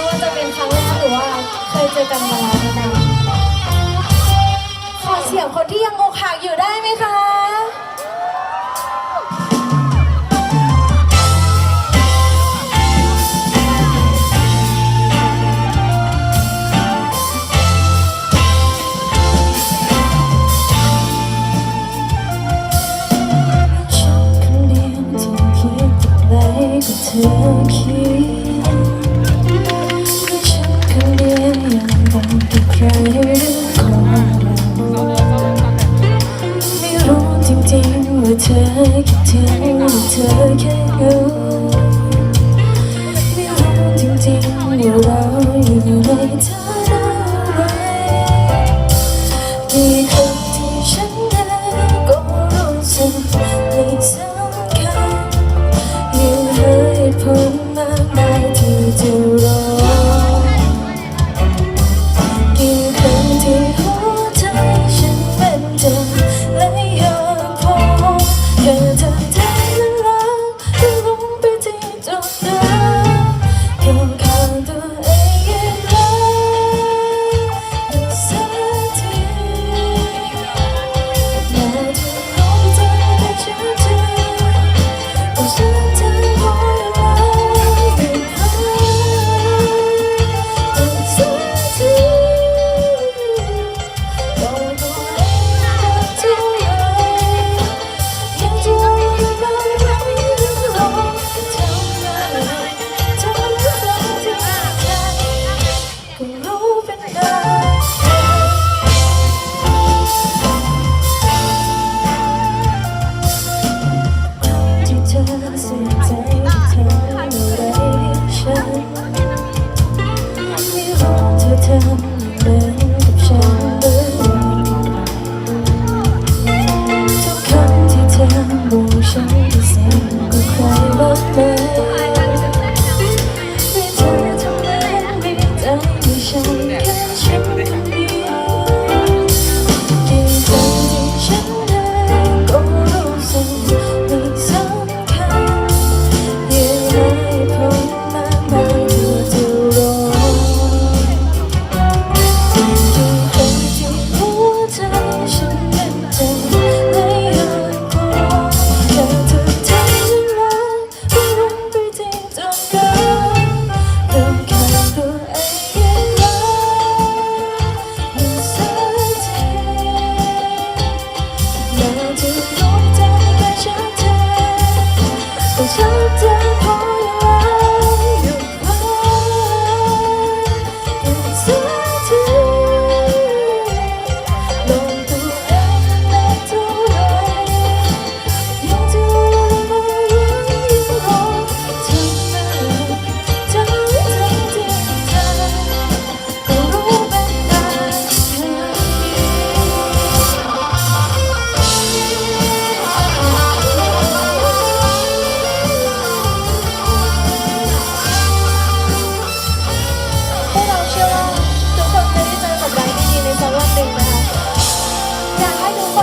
ไม่ว่าจะเป็นครั้งแรกหรือว่าเคยเจอกันมาแล้วนะขอเสียงคนที่ยังอกหักอยู่ได้ไหมคะเธอคิด เธอคิดถึงเธอแค่รู้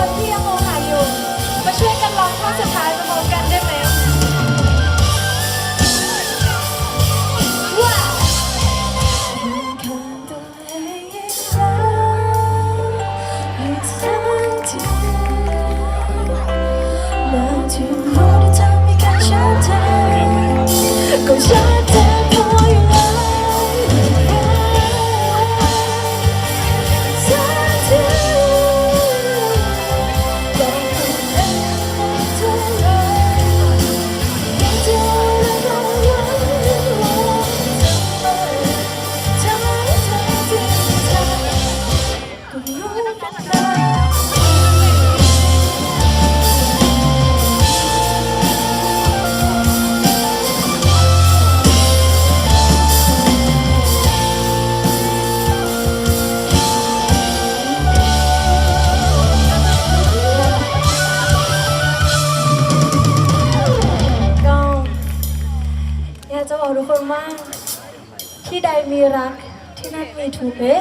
คนที่ยังมองหาอยู่ มาช่วยกันร้องท่อนสุดท้ายพร้อมกันได้ไหมว้าก็ฉันเธอ บอกทุกคนว่า ที่ใดมีรักที่นั่นมีทูกเอ๊